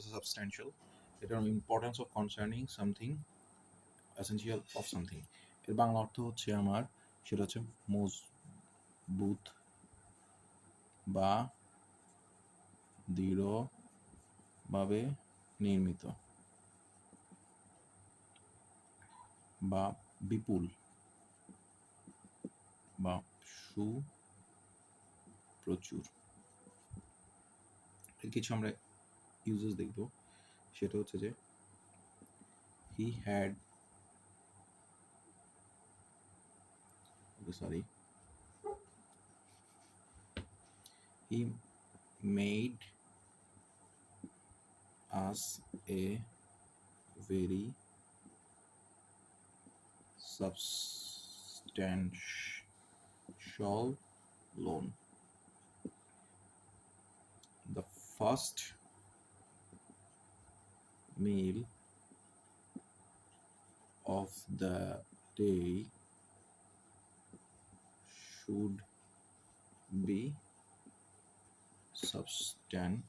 Substantial এটা importance of concerning something essential of something এর বাংলা অর্থ হচ্ছে আমার, সেটা হচ্ছে মজবুত বা দৃঢ়ভাবে নির্মিত বা বিপুল বা সু প্রচুর এর কিছু আমরা ইউজেস দেখব সেটা হচ্ছে যে he had sorry he made us a very substantial loan. The first meal of the day should be substantial.